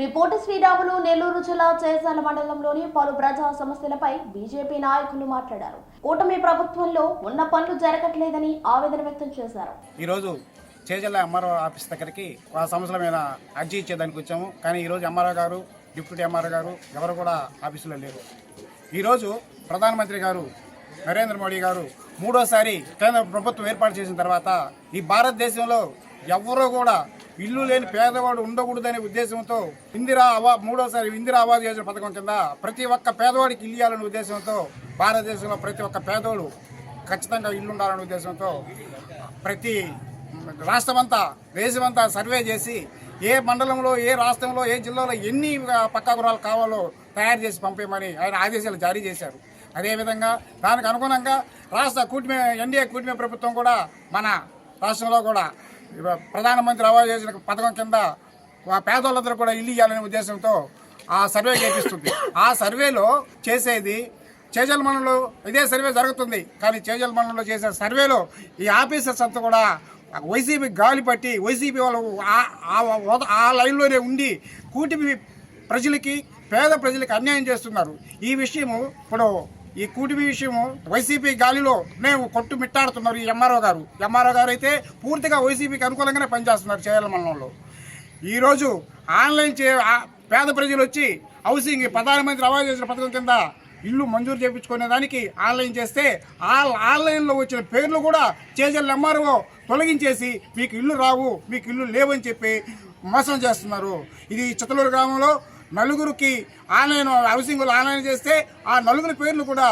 శ్రీ పోటి శ్రీరాములు నెల్లూరు జిల్లా చేసాల మండలంలోని పలు ప్రజా సమస్యలపై బీజేపీ నాయకులు మాట్లాడారు. కూటమి ప్రభుత్వంలో ఉన్న పనులు జరగట్లేదని ఆవేదన వ్యక్తం చేశారు. ఈరోజు చేజల్ల ఎంఆర్ఓ ఆఫీస్ దగ్గరికి ఆ సమస్యల మీద అర్జీ ఇచ్చేదానికి వచ్చాము. కానీ ఈరోజు ఎంఆర్ఓ గారు డిప్యూటీ ఎంఆర్ఓ గారు ఎవరు కూడా ఆఫీసులో లేరు. ఈరోజు ప్రధానమంత్రి గారు నరేంద్ర మోడీ గారు మూడోసారి కేంద్ర ప్రభుత్వం ఏర్పాటు చేసిన తర్వాత ఈ భారతదేశంలో ఎవరూ కూడా ఇల్లు లేని పేదవాడు ఉండకూడదనే ఉద్దేశంతో ఇందిరా అవా మూడోసారి ఇందిరా ఆవాస్ యోజన పథకం కింద ప్రతి ఒక్క పేదవాడికి ఇల్లు ఇవ్వాలనే ఉద్దేశంతో భారతదేశంలో ప్రతి ఒక్క పేదవాడు ఖచ్చితంగా ఇల్లు ఉండాలనే ఉద్దేశంతో ప్రతి రాష్ట్రమంతా దేశమంతా సర్వే చేసి ఏ మండలంలో ఏ రాష్ట్రంలో ఏ జిల్లాలో ఎన్ని పక్కా గురాలు కావాలో తయారు చేసి పంపేయమని ఆయన ఆదేశాలు జారీ చేశారు. అదేవిధంగా దానికి అనుగుణంగా రాష్ట్ర కూటమి ఎన్డీఏ కూటమి ప్రభుత్వం కూడా మన రాష్ట్రంలో కూడా ప్రధానమంత్రి ఆవాస్ యోజన పథకం కింద పేదోళ్ళందరూ కూడా ఇల్లు ఇవ్వాలనే ఉద్దేశంతో ఆ సర్వే చేపిస్తుంది. ఆ సర్వేలో చేసేది చేజల్ మండలంలో ఇదే సర్వే జరుగుతుంది. కానీ చేజల్ మండలంలో చేసే సర్వేలో ఈ ఆఫీసర్స్ అంతా కూడా వైసీపీ గాలి పట్టి వైసీపీ వాళ్ళు ఆ- ఆ లైన్లోనే ఉండి కూటమి ప్రజలకి పేద ప్రజలకి అన్యాయం చేస్తున్నారు. ఈ విషయము ఇప్పుడు ఈ కూటమి విషయము వైసీపీ గాలిలో మేము కొట్టు మిట్టాడుతున్నారు ఈ ఎంఆర్ఓ గారు. ఎంఆర్ఓ గారు అయితే పూర్తిగా వైసీపీకి అనుకూలంగానే పనిచేస్తున్నారు చేయాల మండలంలో. ఈరోజు ఆన్లైన్ చే పేద ప్రజలు వచ్చి హౌసింగ్ ప్రధానమంత్రి ఆవాస్ యోజన పథకం కింద ఇల్లు మంజూరు చేయించుకునే దానికి ఆన్లైన్ చేస్తే ఆన్లైన్లో వచ్చిన పేర్లు కూడా చేజల్ ఎంఆర్ఓ తొలగించేసి మీకు ఇల్లు రావు మీకు ఇల్లు లేవని చెప్పి మోసం చేస్తున్నారు. ఇది చిత్తలూరు గ్రామంలో నలుగురికి ఆన్లైన్ హౌసింగ్లు ఆన్లైన్ చేస్తే ఆ నలుగురి పేర్లు కూడా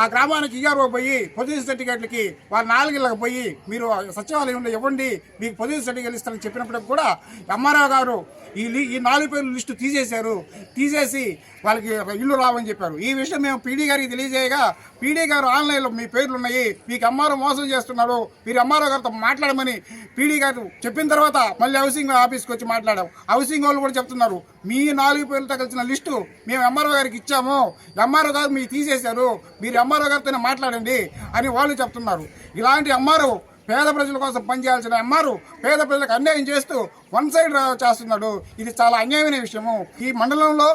ఆ గ్రామానికి ఇఆర్ఓ పోయి పొజిషన్ సర్టిఫికేట్లకి వారి నాలుగిళ్ళకి పోయి మీరు సచివాలయంలో ఇవ్వండి మీకు పొజిషన్ సర్టిఫికేట్ ఇస్తారని చెప్పినప్పటికి కూడా ఎంఆర్ఓ గారు ఈ ఈ నాలుగు పేర్లు లిస్టు తీసేశారు. తీసేసి వాళ్ళకి ఇల్లు రావని చెప్పారు. ఈ విషయం మేము పీడీ గారికి తెలియజేయగా పీడీ గారు ఆన్లైన్లో మీ పేర్లు ఉన్నాయి మీకు ఎంఆర్ఓ మోసం చేస్తున్నారు మీరు అమ్మారావు గారితో మాట్లాడమని పీడీ గారు చెప్పిన తర్వాత మళ్ళీ హౌసింగ్ ఆఫీస్కి వచ్చి మాట్లాడాం. హౌసింగ్ వాళ్ళు కూడా చెప్తున్నారు. మీ నాలుగు పేర్లతో కలిసిన లిస్టు మేము ఎంఆర్ఓ గారికి ఇచ్చాము. ఎంఆర్ఓ గారు మీరు తీసేశారు. మీరు ఎంఆర్ఓ గారితోనే మాట్లాడండి అని వాళ్ళు చెప్తున్నారు. ఇలాంటి ఎంఆర్ఓ పేద ప్రజల కోసం పనిచేయాల్సిన అమ్మారు పేద ప్రజలకు అన్యాయం చేస్తూ వన్ సైడ్ చేస్తున్నాడు. ఇది చాలా అన్యాయమైన విషయము. ఈ మండలంలో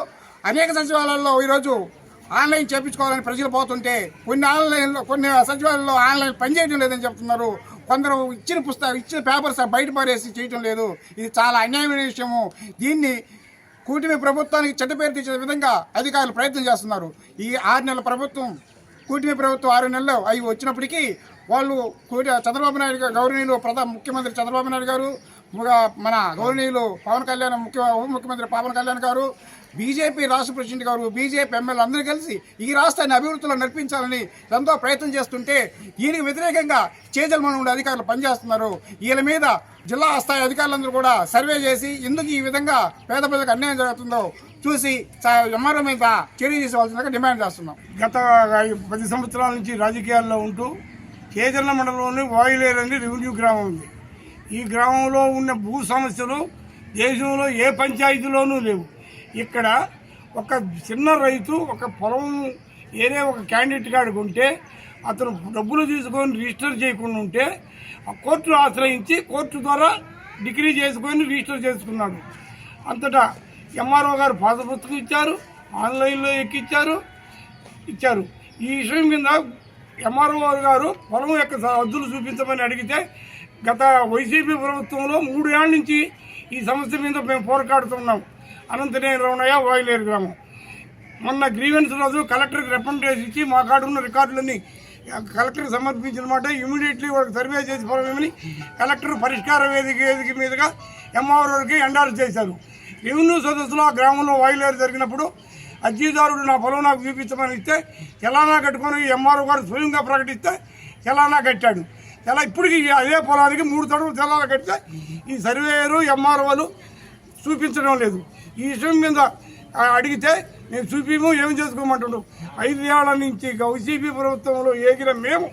అనేక సచివాలయాల్లో ఈరోజు ఆన్లైన్ చేయించుకోవాలని ప్రజలు పోతుంటే కొన్ని ఆన్లైన్లో కొన్ని సచివాలయంలో ఆన్లైన్ పనిచేయడం లేదని చెప్తున్నారు. కొందరు ఇచ్చిన పుస్తకం ఇచ్చిన పేపర్స్ బయట పారేసి చేయటం లేదు. ఇది చాలా అన్యాయమైన విషయము. దీన్ని కూటమి ప్రభుత్వానికి చెడ్డ పేరు తెచ్చే విధంగా అధికారులు ప్రయత్నం చేస్తున్నారు. ఈ ఆరు నెలల ప్రభుత్వం కూటమి ప్రభుత్వం ఆరు నెలలు అవి వచ్చినప్పటికీ వాళ్ళు కూట చంద్రబాబు నాయుడు గారు గౌరవనీయులు ప్రధాన ముఖ్యమంత్రి చంద్రబాబు నాయుడు గారు మన గౌరవనీయులు పవన్ కళ్యాణ్ ముఖ్య ఉప ముఖ్యమంత్రి పవన్ కళ్యాణ్ గారు బీజేపీ రాష్ట్ర ప్రెసిడెంట్ గారు బీజేపీ ఎమ్మెల్యే అందరూ కలిసి ఈ రాష్ట్రాన్ని అభివృద్ధిలో నడిపించాలని ఎంతో ప్రయత్నం చేస్తుంటే దీనికి వ్యతిరేకంగా చేజల్మన ఉండే అధికారులు పనిచేస్తున్నారు. వీళ్ళ మీద జిల్లా స్థాయి అధికారులందరూ కూడా సర్వే చేసి ఎందుకు ఈ విధంగా పేద ప్రజలకు అన్యాయం జరుగుతుందో చూసి ఎంఆర్ఓ మీద చర్య తీసుకోవాల్సిందిగా డిమాండ్ చేస్తున్నాం. గత పది సంవత్సరాల నుంచి రాజకీయాల్లో ఉంటూ చేజల్ల మండలంలోని వాయులేరని అని రెవెన్యూ గ్రామం ఉంది. ఈ గ్రామంలో ఉన్న భూ సమస్యలు దేశంలో ఏ పంచాయతీలోనూ లేవు. ఇక్కడ ఒక చిన్న రైతు ఒక పొలం ఏరే ఒక క్యాండిడేట్ కాడికి ఉంటే అతను డబ్బులు తీసుకొని రిజిస్టర్ చేయకుండా ఉంటే ఆ కోర్టును ఆశ్రయించి కోర్టు ద్వారా డిగ్రీ చేసుకొని రిజిస్టర్ చేసుకున్నాడు. అంతటా ఎంఆర్ఓ గారు పాత పుస్తకం ఇచ్చారు ఆన్లైన్లో ఎక్కిచ్చారు ఇచ్చారు. ఈ విషయం కింద ఎంఆర్ఓ గారు పొలం యొక్క హద్దులు చూపించమని అడిగితే గత వైసీపీ ప్రభుత్వంలో మూడు ఏళ్ళ నుంచి ఈ సమస్య మీద మేము పోరాడుతున్నాం. అనంతనేని రమణయ్య వాయిలేరు గ్రామం. మొన్న గ్రీవెన్స్ రోజు కలెక్టర్కి రిప్రజెంటేషన్ ఇచ్చి మా కాడ ఉన్న రికార్డులన్నీ కలెక్టర్కి సమర్పించిన మాట ఇమీడియట్లీ వాళ్ళకి సర్వే చేసి పొలమని కలెక్టర్ పరిష్కార వేదిక వేదిక మీదుగా ఎంఆర్ఓకి ఎండాలు చేశారు. రెవెన్యూ సదస్సులో ఆ గ్రామంలో వాయులేరు జరిగినప్పుడు అర్జీదారుడు నా పొలం నాకు చూపించమని ఇస్తే చలానా కట్టుకొని ఎంఆర్ఓ గారు స్వయంగా ప్రకటిస్తే చలానా కట్టాడు. ఎలా ఇప్పటికీ అదే పొలానికి మూడు తడులు తెల్లాల కడితే ఈ సర్వేయరు ఎంఆర్ఓలు చూపించడం లేదు ఈ విషయం మీద అడిగితే నేను చూపిము ఏం చేసుకోమంటుండు ఐదు ఏళ్ళ నుంచి వైసీపీ ప్రభుత్వంలో ఏగిన మేము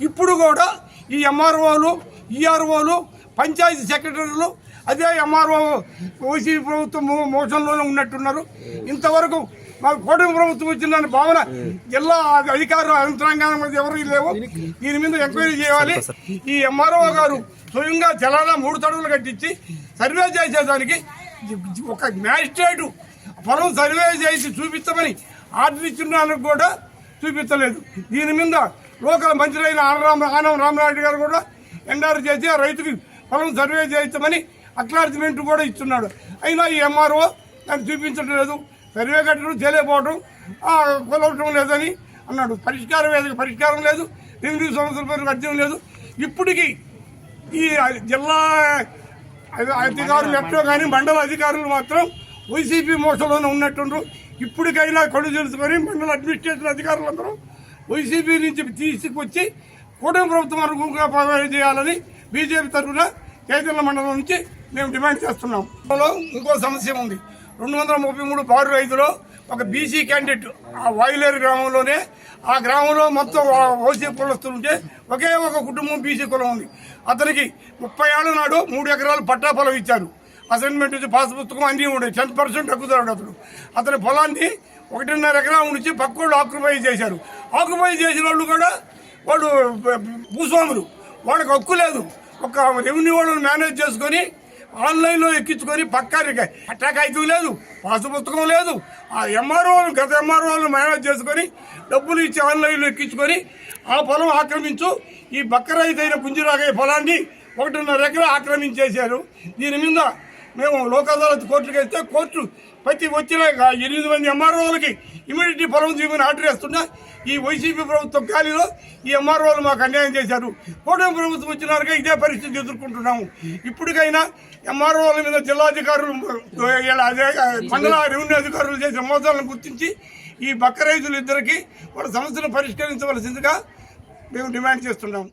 ఇప్పుడు కూడా ఈ ఎంఆర్ఓలు ఈఆర్ఓలు పంచాయతీ సెక్రటరీలు అదే ఎంఆర్ఓ వైసీపీ ప్రభుత్వం మోషన్లోనే మోసంలోనే ఉన్నట్టున్నారు ఇంతవరకు మాకు కూటమి ప్రభుత్వం వచ్చిందని భావన జిల్లా అధికారులు యంత్రాంగం ఎవరు లేవు. దీని మీద ఎంక్వైరీ చేయాలి. ఈ ఎంఆర్ఓ గారు స్వయంగా జలాల మూడు తడుగులు కట్టించి సర్వే చేసేదానికి ఒక మ్యాజిస్ట్రేటు పొలం సర్వే చేసి చూపించమని ఆర్డర్ ఇచ్చినానికి కూడా చూపించలేదు దీని మీద లోకల్ మంత్రులైన ఆనరామ ఆనం రామనాయుడు గారు కూడా ఎండారు చేసి ఆ రైతుకి పొలం సర్వే చేయించమని అక్లార్జ్మెంట్ కూడా ఇస్తున్నాడు. అయినా ఈ ఎంఆర్ఓ దాన్ని చూపించడం లేదు సర్వే కట్టడం తెలియపోవటం కొలవటం లేదని అన్నాడు. పరిష్కారం లేదు పరిష్కారం లేదు. ఎనిమిది సంవత్సరాల పైన అర్థం లేదు. ఇప్పటికీ ఈ జిల్లా అధికారులు ఎట్టో కానీ మండల అధికారులు మాత్రం వైసీపీ మోసంలోనే ఉన్నట్టుండ్రు. ఇప్పటికైనా కళ్ళు తెలుసుకొని మండల అడ్మినిస్ట్రేషన్ అధికారులందరూ వైసీపీ నుంచి తీసుకొచ్చి కూటమి ప్రభుత్వం అనుగుణంగా ప్రవేశం చేయాలని బీజేపీ తరఫున చైతన్య మండలం నుంచి మేము డిమాండ్ చేస్తున్నాం. ఇంకో సమస్య ఉంది. రెండు వందల ముప్పై మూడు పాడు రైతులు ఒక బీసీ క్యాండిడేట్ ఆ వాయులేరు గ్రామంలోనే. ఆ గ్రామంలో మొత్తం ఓసీ కులస్తుంటే ఒకే ఒక కుటుంబం బీసీ కులం ఉంది. అతనికి ముప్పై ఏళ్ళ నాడు మూడు ఎకరాలు పట్టా పొలం ఇచ్చారు. అసైన్మెంట్ నుంచి పాస్ పుస్తకం అన్నీ ఉండే. టెన్ పర్సెంట్ తగ్గుతాడు అతను. అతని పొలాన్ని ఒకటిన్నర ఎకరం నుంచి పక్కోళ్ళు ఆక్యుపై చేశారు. ఆక్యుపై చేసిన వాళ్ళు కూడా వాళ్ళు భూస్వాములు. వాళ్ళకి హక్కు లేదు. ఒక రెవెన్యూ వాళ్ళని మేనేజ్ చేసుకొని ఆన్లైన్లో ఎక్కించుకొని పక్కా రిక- లేదు పాసు పుస్తకం లేదు. ఆ ఎంఆర్ఓలు గత ఎంఆర్ఓలు మేనేజ్ చేసుకొని డబ్బులు ఇచ్చి ఆన్లైన్లో ఎక్కించుకొని ఆ పొలం ఆక్రమించు ఈ బక్క రైతైన పుంజిరాగయ్య పొలాన్ని ఒకటిన్నర ఎకరా ఆక్రమించేశారు. దీని మీద మేము లోక్ అదాలత్ కోర్టుకి వెళ్తే కోర్టు ప్రతి వచ్చిన ఎనిమిది మంది ఎంఆర్ఓలకి ఇమీడియట్లీ పొలం చూపిన ఆర్డర్ వేస్తున్నా ఈ వైసీపీ ప్రభుత్వం ఖాళీలో ఈ ఎంఆర్ఓలు మాకు అన్యాయం చేశారు. కూటమి ప్రభుత్వం వచ్చినాక ఇదే పరిస్థితి ఎదుర్కొంటున్నాము. ఇప్పటికైనా ఎంఆర్ఓల మీద జిల్లాధికారులు అదే మండల రెవెన్యూ అధికారులు చేసిన మోసాలను గుర్తించి ఈ బక్క రైతులు ఇద్దరికి వాళ్ళ సమస్యను పరిష్కరించవలసిందిగా మేము డిమాండ్ చేస్తున్నాము.